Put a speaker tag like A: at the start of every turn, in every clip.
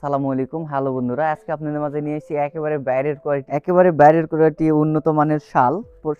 A: আসসালামু আলাইকুম। হ্যালো বন্ধুরা, আজকে আপনাদের মাঝে নিয়ে এসেছি একেবারে বাইরের কোয়ালিটি একেবারে বাইরের কোয়ালিটি উন্নত মানের শাল।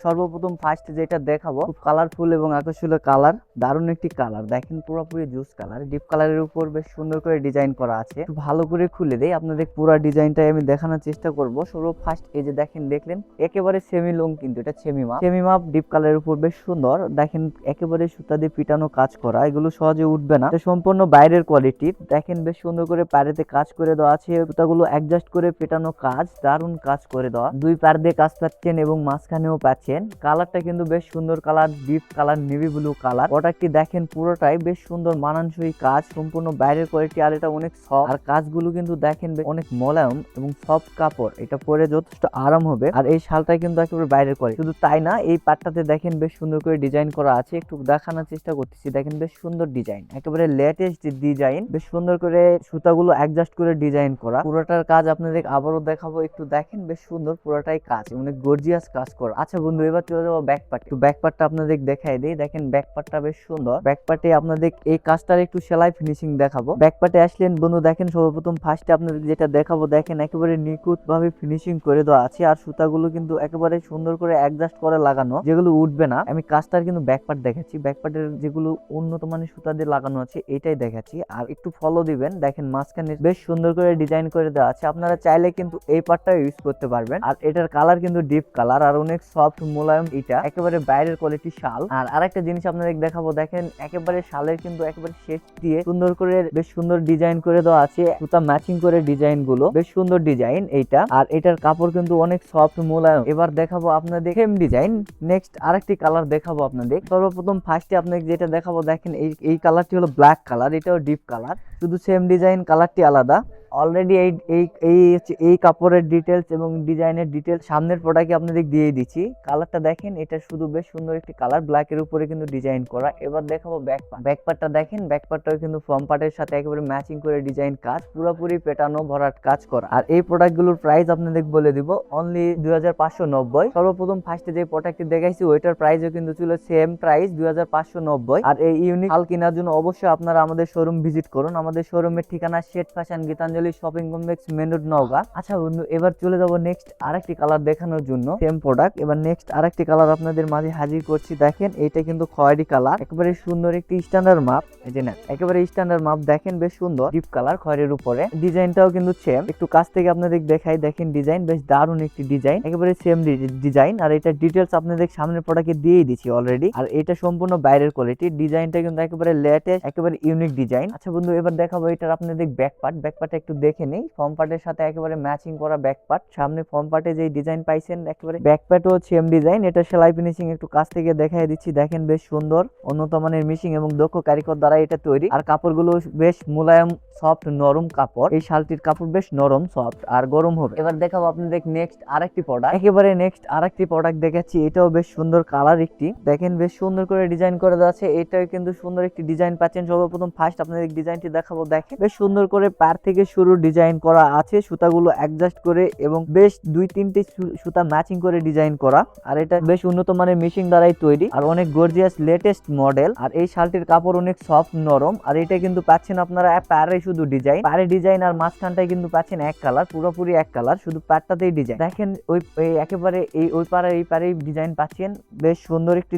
A: সর্বপ্রথম ফার্স্ট যেটা দেখাবো, খুব কালারফুল এবং আকর্ষণীয় কালার দারুণ একটি কালার দেখেন পুরোপুরি জুস কালার ডিপ কালারের উপর বেশ সুন্দর করে ডিজাইন করা আছে। ভালো করে খুলে দেই, আপনাদের পুরো ডিজাইনটাই আমি দেখানোর চেষ্টা করব। সর্ব ফার্স্ট এই যে দেখেন, দেখলেন? একেবারে সেমি লং কিন্তু, এটা সেমি মাপ সেমি মাপ ডিপ কালারের উপর বেশ সুন্দর। দেখেন, একেবারে সুতা দিয়ে পিটানো কাজ করা, এগুলো সহজে উঠবে না। সম্পূর্ণ বাইরের কোয়ালিটির দেখেন বেশ সুন্দর করে পাড়েতে কাজ করে দেওয়া আছে সুতাগুলো অ্যাডজাস্ট করে পেটানো কাজ, দারুণ কাজ করে দেওয়া। দুই পার দিয়ে কাজ পাচ্ছেন এবং মাঝখানেও পাচ্ছেন। কালারটা কিন্তু বেশ সুন্দর colour deep colour navy blue colour. প্রোডাক্টটি দেখেন পুরোটাই বেশ সুন্দর, মানানসই কাজ, সম্পূর্ণ বাইরের কোয়ালিটি আর এটা অনেক সফট আর কাজগুলো কিন্তু দেখেন অনেক মোলায়ম এবং সফট কাপড়। এটা পরে যথেষ্ট আরাম হবে। আর এই শালটা কিন্তু একেবারে বাইরের কোয়ালিটি শুধু তাই না, এই পাটটাতে দেখেন বেশ সুন্দর করে ডিজাইন করা আছে। একটু দেখানোর চেষ্টা করতেছি। দেখেন বেশ সুন্দর ডিজাইন একেবারে লেটেস্ট ডিজাইন বেশ সুন্দর করে সুতাগুলো অ্যাডজাস্ট করে ডিজাইন করা। পুরোটার কাজ আপনাদের আবারও দেখাবো, একটু দেখেন বেশ সুন্দর পুরোটাই কাজ মানে গর্জিয়াস কাজ করা। আচ্ছা বন্ধু, এবার চলে যাব ব্যাক পার্ট একটু ব্যাক পার্টটা আপনাদের দেখাই দিই। দেখেন ব্যাক পার্টটা বেশ সুন্দর। ব্যাক পার্টে আপনাদের এই কাজটার একটু সেলাই ফিনিশিং দেখাবো। ব্যাক পার্টে আসলেন বন্ধু, দেখেন সর্বপ্রথম ফার্স্টে আপনাদের যেটা দেখাবো, দেখেন একেবারে নিখুঁত ভাবে ফিনিশিং করে দেওয়া আছে আর সুতাগুলো কিন্তু একেবারে সুন্দর করে অ্যাডজাস্ট করে লাগানো, যেগুলো উঠবে না। আমি কাজটার কিন্তু ব্যাক পার্ট দেখাচ্ছি। ব্যাক পার্টের যেগুলো উন্নত মানের সুতা দিয়ে লাগানো আছে, এটাই দেখাচ্ছি। আর একটু ফলো দিবেন, দেখেন মাঝখানে বেশ সুন্দর করে ডিজাইন করে দেওয়া আছে। আপনারা চাইলে কিন্তু এই পার্টটা ইউজ করতে পারবেন। আর এটার কালার কিন্তু ডিপ কালার আর অনেক সফট মোলায়ম এটা একেবারে বাইরের কোয়ালিটি শাল। আর আরেকটা জিনিস আপনাদের দেখাবো, দেখেন একেবারে শালের কিন্তু একেবারে শেষ দিয়ে সুন্দর করে বেশ সুন্দর ডিজাইন করে দেওয়া আছে। সুতা ম্যাচিং করে ডিজাইনগুলো, বেশ সুন্দর ডিজাইন এইটা। আর এটার কাপড় কিন্তু অনেক সফট মোলায়ম। এবার দেখাবো আপনাদের সেম ডিজাইন নেক্সট আরেকটি কালার দেখাবো আপনাদের। সর্বপ্রথম ফার্স্টে আপনাকে যেটা দেখাবো, দেখেন এই এই কালারটি হলো ব্ল্যাক কালার এটাও ডিপ কালার শুধু সেম ডিজাইন কালারটি আলাদা। অলরেডি এই এই এই এই কাপড়ের ডিটেলস এবং ডিজাইনের ডিটেলস সামনের প্রোডাক্টে আপনাদের দিয়ে দিচ্ছি। কালারটা দেখেন, এটা শুধু বেশ সুন্দর একটি কালার ব্ল্যাকের উপরে কিন্তু ডিজাইন করা। এবার দেখাবো ব্যাক ব্যাক পার্টটা দেখেন ব্যাক পার্টটাও কিন্তু ফ্রম পার্টের সাথে একেবারে ম্যাচিং করে ডিজাইন কাজ, পুরোপুরি পেটানো ভরাট কাজ করা। আর এই প্রোডাক্টগুলোর প্রাইস আপনাদের বলে দিব অনলি দুই হাজার পাঁচশো নব্বই। সর্বপ্রথম ফার্স্টে যে প্রোডাক্টটি দেখাইছি, ওইটার প্রাইসও কিন্তু ছিল সেম প্রাইস দুই হাজার পাঁচশো নব্বই। আর এই ইউনিক হাল কেনার জন্য অবশ্যই আপনারা আমাদের শোরুম ভিজিট করুন। আমাদের শোরুমের ঠিকানা Shet fashion Gitanjali shopping complex main road Naogaon আচ্ছা বন্ধু, এবার চলে যাব নেক্সট আরেকটি কালার দেখানোর জন্য। সেম প্রোডাক্ট এবার নেক্সট আরেকটি কালার আপনাদের মাঝে হাজির করছি। দেখেন এটা কিন্তু খয়েরি কালার একেবারে সুন্দর একটি স্ট্যান্ডার্ড মাপ এই যে না একেবারে স্ট্যান্ডার্ড মাপ দেখেন বেশ সুন্দর। ডিপ কালার খয়ের উপরে। ডিজাইনটাও কিন্তু সেম একটু কাছ থেকে আপনাদের দেখাই, দেখেন ডিজাইন বেশ দারুণ একটি ডিজাইন একেবারে সেম ডিজাইন আর এটা ডিটেলস আপনাদের সামনের প্রোডাক্টে দিয়েই দিচ্ছি অলরেডি আর এটা সম্পূর্ণ বাইরের কোয়ালিটি ডিজাইনটা কিন্তু একেবারে লেটেস্ট একেবারে ইউনিক ডিজাইন আচ্ছা বন্ধু, এবার দেখাবো এটার আপনাদের ব্যাক পার্ট ব্যাক পার্টটা একটু দেখে নেই। ফর্ম পার্টের সাথে একেবারে ম্যাচিং করা ব্যাক পার্ট সামনে ফর্ম পার্টে যে ডিজাইন পাইছেন, একেবারে ব্যাক পার্টও সেম ডিজাইন এটা সেলাই ফিনিশিং একটু কাছ থেকে দেখাই দিচ্ছি। দেখেন বেশ সুন্দর, উন্নত মানের মিশিং এবং দক্ষ কারিগর দ্বারা এটা তৈরি। আর কাপড়গুলো বেশ মোলায়েম সফট নরম কাপড়। এই শালটির কাপড় বেশ নরম সফট আর গরম হবে। এবার দেখাবো আপনাদের নেক্সট আরেকটি প্রোডাক্ট একেবারে নেক্সট আরেকটি প্রোডাক্ট দেখাচ্ছি। এটাও বেশ সুন্দর কালার একটি। দেখেন বেশ সুন্দর করে ডিজাইন করে দেওয়া আছে। এটাও কিন্তু সুন্দর একটি ডিজাইন পাচ্ছেন। সর্বপ্রথম ফার্স্ট আপনাদের ডিজাইনটি দেখাবো। দেখেন বেশ সুন্দর করে পার থেকে শুরু ডিজাইন করা আছে। সুতাগুলো অ্যাডজাস্ট করে এবং বেশ দুই, তিনটে সুতা ম্যাচিং করে ডিজাইন করা। আর এটা বেশ উন্নত মানের মেশিন দ্বারাই তৈরি। আর অনেক গর্জিয়াস লেটেস্ট মডেল আর এই শালটির কাপড় অনেক সফট নরম। আর এটা কিন্তু পাচ্ছেন আপনারা প্যারে শুধু ডিজাইন প্যারে ডিজাইন আর মাঝখানটায় কিন্তু পাচ্ছেন এক কালার পুরোপুরি এক কালার শুধু প্যারটাতেই ডিজাইন দেখেন ওই একেবারে এই, ওই পারে এই পারে ডিজাইন পাচ্ছেন। বেশ সুন্দর একটি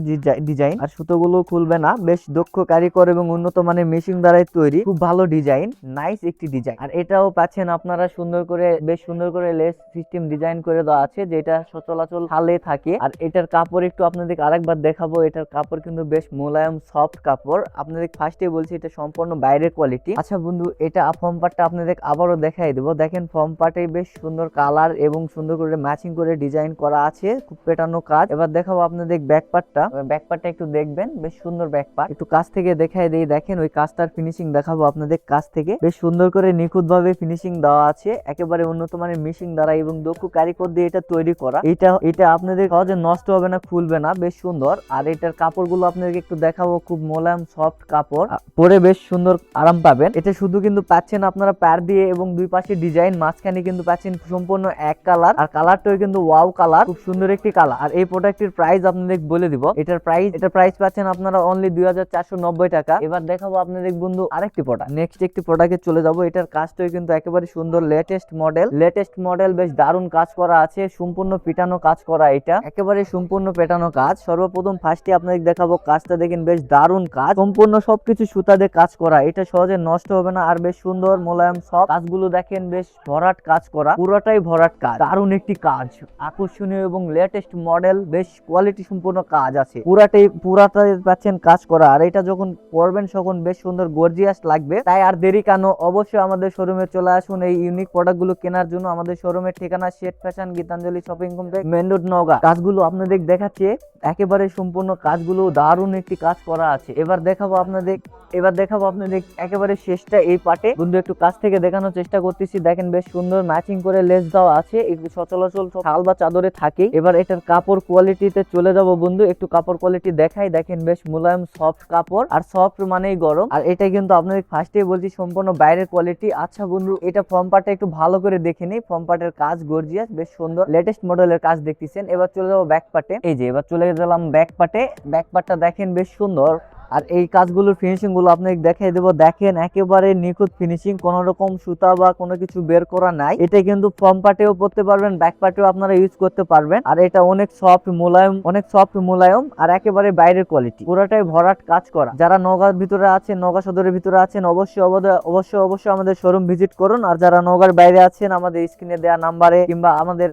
A: ডিজাইন আর সুতোগুলো খুলবে না। বেশ দক্ষ, কারিগর এবং উন্নত মানের মেশিন দ্বারাই তৈরি। খুব ভালো ডিজাইন নাইস একটি ডিজাইন আর এটাও পাচ্ছেন আপনারা সুন্দর করে, বেশ সুন্দর করে লেস সিস্টেম ডিজাইন করে দেওয়া আছে, যেটা সচলাচল হালে থাকে। আর এটার কাপড় একটু আপনাদের আরেকবার দেখাবো, এটার কাপড় কিন্তু বেশ মোলায়েম সফট কাপড়। আপনাদের ফার্স্টে বলছি, এটা সম্পূর্ণ বাইরের কোয়ালিটি আচ্ছা বন্ধু, এটা ফর্ম পার্টটা আপনাদের আবারও দেখাই দেবো। দেখেন ফর্ম পার্টে বেশ সুন্দর কালার এবং সুন্দর করে ম্যাচিং করে ডিজাইন করা আছে, খুব পেটানো কাজ। এবার দেখাবো আপনাদের ব্যাক পার্টটা ব্যাক পার্টটা একটু দেখবেন, বেশ সুন্দর ব্যাক পার্ট একটু কাছ থেকে দেখাই দেই, দেখেন ওই কাজটার ফিনিশিং দেখাবো আপনাদের কাছ থেকে। বেশ সুন্দর করে নিখুঁত ভাবে ফিনিশিং দেওয়া আছে, একেবারে উন্নত মানের মেশিং দ্বারা এবং দক্ষ কারিগর দিয়ে এটা তৈরি করা। এটা এটা আপনাদের সহজে নষ্ট হবে না, খুলবে না, বেশ সুন্দর। আর এটার কাপড়গুলো আপনাদেরকে একটু দেখাবো, খুব মোলায়েম সফট কাপড়। পরে বেশ সুন্দর আরাম পাবেন। এটা শুধু কিন্তু পাচ্ছেন আপনারা প্যার দিয়ে এবং দুই পাশে ডিজাইন মাঝখানে কিন্তু পাচ্ছেন সম্পূর্ণ এক কালার আর কালারটাও কিন্তু ওয়াও কালার খুব সুন্দর একটি কালার আর এই প্রোডাক্টের প্রাইস আপনাদের বলে দিব। এটার প্রাইস এটার প্রাইস পাচ্ছেন আপনারা অনলি দুই হাজার চারশো নব্বই টাকা। এবার দেখাবো আপনাদের বন্ধু আরেকটি প্রোডাক্ট নেক্সট একটি প্রোডাক্টে চলে যাব। এটার কাজটাও কিন্তু একেবারে সুন্দর লেটেস্ট মডেল লেটেস্ট মডেল বেশ দারুণ কাজ করা আছে, সম্পূর্ণ পিটানো কাজ করা এটা। একেবারে সম্পূর্ণ পেটানো কাজ। সর্বপ্রথম ফার্স্টে আপনাদের দেখাবো কাজটা, দেখেন বেশ দারুণ কাজ। সম্পূর্ণ সবকিছু সুতা দিয়ে কাজ করা। এটা সহজে নষ্ট হবে না, আর বেশ সুন্দর মোলায়েম সব। কাজগুলো দেখেন বেশ ভরাট কাজ করা। পুরোটাই ভরাট কাজ। দারুণ একটি কাজ। আকর্ষণীয় এবং লেটেস্ট মডেল বেশ কোয়ালিটি সম্পূর্ণ কাজ আছে। পুরাটাই পুরাটাই পাচ্ছেন কাজ করা। আর এটা যখন পরবেন, তখন বেশ সুন্দর গর্জিয়াস লাগবে। তাই আর দেরি কেন? অবশ্যই আমাদের শোরুমে চলে আসুন এই ইউনিক প্রোডাক্টগুলো কেনার জন্য আমাদের শোরুমের ঠিকানা Shet fashion Gitanjali shopping complex main road Naogaon. কাজগুলো আপনাদের দেখাচ্ছে একেবারে সম্পূর্ণ কাজগুলো দারুণ একটি কাজ করা আছে। এবার দেখাবো আপনাদের, এবার দেখাবো আপনাদের একেবারে শেষটা এই পাটে বন্ধু, একটু কাছ থেকে দেখানোর চেষ্টা করতেছি। দেখেন বেশ সুন্দর ম্যাচিং করে লেস দেওয়া আছে। একটু সচলাচল শাল বা চাদরে থাকে। এবার এটার কাপড় কোয়ালিটিতে চলে যাব বন্ধু। একটু কাপড় কোয়ালিটি দেখাই। দেখেন বেশ মোলায়েম সফট কাপড় আর সফট মানেই গরম। আর এটা কিন্তু আপনাদের ফার্স্টেই বলছি সম্পূর্ণ বাইরের কোয়ালিটি আচ্ছা বন্ধু, এটা ফর্ম পার্টটা একটু ভালো করে দেখে নিই। ফর্ম পার্টের কাজ গর্জিয়াস বেশ সুন্দর। লেটেস্ট মডেলের কাজ দেখতেছেন। এবার চলে যাব ব্যাক পার্টে এই যে, এবার চলে গেলাম ব্যাক পার্টে ব্যাক পার্টটা দেখেন বেশ সুন্দর। আর এই কাজগুলোর ফিনিশিংগুলো আপনাকে দেখাই দেবো। দেখেন, একেবারে নিখুঁত ফিনিশিং কোন রকম সুতা বা কোনো কিছু বের করা নাই। এটা কিন্তু ফ্রম পার্টেও পড়তে পারবেন ব্যাক পার্টেও আপনারা ইউজ করতে পারবেন। আর এটা অনেক সফট মোলায়েম, অনেক সফট মোলায়ম আর একেবারে বাইরের কোয়ালিটি পুরোটাই ভরাট কাজ করা। যারা নগার ভিতরে আছেন নগা সদরের ভিতরে আছেন, অবশ্যই অবশ্যই অবশ্যই আমাদের শোরুম ভিজিট করুন। আর যারা নগার বাইরে আছেন, আমাদের স্ক্রিনে দেওয়া নাম্বারে কিংবা আমাদের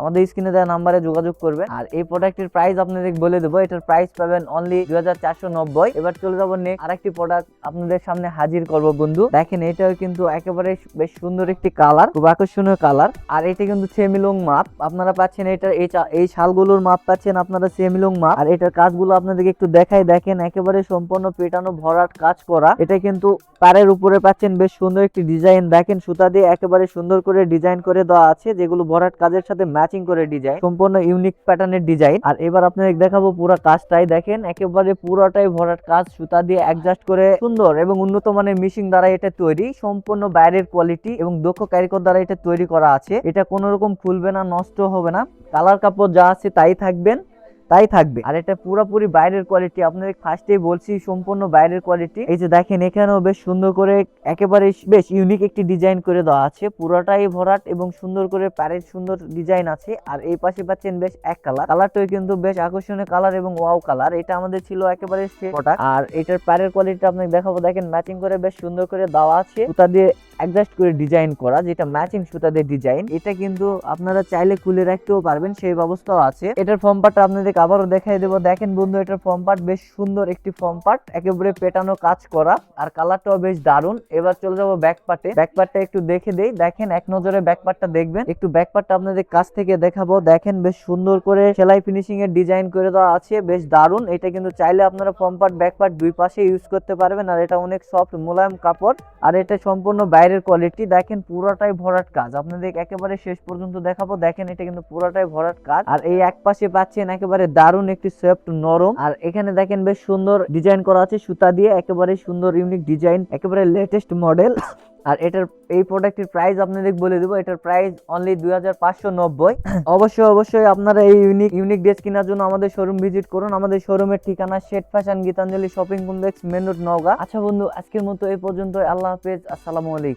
A: আমাদের স্ক্রিনে দেওয়া নাম্বারে যোগাযোগ করবেন। আর এই প্রোডাক্টের প্রাইস আপনাদের বলে দেবো। এটার প্রাইস পাবেন অনলি দুই হাজার চারশো নব্বই। এবার চলে যাব নেক্সট আরেকটি প্রোডাক্ট আপনাদের সামনে হাজির করব বন্ধু। দেখেন, এটাও কিন্তু একেবারে বেশ সুন্দর একটি কালার খুব আকর্ষণীয় কালার আর এটা কিন্তু সেমিলং মাপ আপনারা পাচ্ছেন এটা, এই শালগুলোর মাপ পাচ্ছেন আপনারা সেমিলং মাপ আর এটার কাজগুলো আপনাদেরকে একটু দেখাই। দেখেন, একেবারে সম্পূর্ণ পেটানো, ভরাট কাজ করা। এটা কিন্তু পাড়ের উপরে পাচ্ছেন বেশ সুন্দর একটি ডিজাইন দেখেন, সুতা দিয়ে একেবারে সুন্দর করে ডিজাইন করে দেওয়া আছে। যেগুলো ভরাট কাজের সাথে ম্যাচিং করে ডিজাইন সম্পূর্ণ ইউনিক প্যাটার্নের ডিজাইন আর এবার আপনাদের দেখাবো পুরো কাজটাই। দেখেন, একেবারে পুরোটাই ভরাট কাজ সুতা দিয়ে অ্যাডজাস্ট করে সুন্দর এবং উন্নত মানের মেশিন দ্বারা এটা তৈরি। সম্পূর্ণ বাইরের কোয়ালিটি এবং দক্ষ কারিগর দ্বারা এটা তৈরি করা আছে। এটা কোনো রকম খুলবে না, নষ্ট হবে না। কালার কাপড় যা আছে তাই থাকবেন। তাই থাকবে। আর এটা পুরোপুরি বাইরের কোয়ালিটি আপনাদের ফার্স্টেই বলছি সম্পূর্ণ বাইরের কোয়ালিটি এই যে দেখেন, এখানেও বেশ সুন্দর করে একেবারে বেশ ইউনিক একটি ডিজাইন করে দেওয়া আছে। পুরোটাই ভরাট এবং সুন্দর করে প্যারের সুন্দর ডিজাইন আছে। আর এই পাশে পাচ্ছেন বেশ এক কালার কালারটাও কিন্তু বেশ আকর্ষণীয় কালার এবং ওয়াও কালার এটা আমাদের ছিল একেবারে আর এটার প্যারের কোয়ালিটি আপনাকে দেখাবো। দেখেন ম্যাচিং করে বেশ সুন্দর করে দেওয়া আছে। সুতা দিয়ে অ্যাডজাস্ট করে ডিজাইন করা, যেটা ম্যাচিং সুতা দিয়ে ডিজাইন এটা কিন্তু আপনারা চাইলে খুলে রাখতেও পারবেন, সেই ব্যবস্থাও আছে। এটার ফর্ম পার্টটা আপনাদের আবারও দেখাই দেবো। দেখেন বন্ধু, এটার ফর্ম পার্ট বেশ সুন্দর একটি ফর্ম পার্ট একেবারে পেটানো কাজ করা, আর কালারটাও বেশ দারুণ। এবার চলে যাব ব্যাক পার্টে ব্যাক পার্টটা একটু দেখে দেই। দেখেন, এক নজরে ব্যাক পার্টটা দেখবেন। একটু ব্যাক পার্টটা আপনাদের কাছ থেকে দেখাবো। দেখেন, বেশ সুন্দর করে সেলাই ফিনিশিং এর ডিজাইন করে দেওয়া আছে, বেশ দারুণ। এটা কিন্তু চাইলে আপনারা ফর্ম পার্ট ব্যাক পার্ট দুই পাশে ইউজ করতে পারবেন, আর এটা অনেক সফট মোলায়েম কাপড়, আর এটা সম্পূর্ণ বাইরের কোয়ালিটি দেখেন পুরোটাই ভরাট কাজ। আপনাদের একেবারে শেষ পর্যন্ত দেখাবো। দেখেন এটা কিন্তু পুরোটাই ভরাট কাজ। আর এই এক পাশে পাচ্ছেন একেবারে দারুণ একটি সফট নরম। আর এখানে দেখেন বেশ সুন্দর ডিজাইন করা আছে সুতা দিয়ে। একেবারে সুন্দর ইউনিক ডিজাইন একেবারে লেটেস্ট মডেল আর এটার এই প্রোডাক্টের প্রাইস আপনাদের বলে দেবো। এটার প্রাইস অনলি দুই হাজার পাঁচশো নব্বই। অবশ্যই অবশ্যই আপনারা এই ইউনিক ইউনিক ড্রেস কেনার জন্য আমাদের শোরুম ভিজিট করুন। আমাদের শোরুমের ঠিকানা Shet fashion Gitanjali shopping complex main road, Naogaon. আচ্ছা বন্ধু, আজকের মতো এই পর্যন্ত আল্লাহ হাফেজ। আসসালামু আলাইকুম।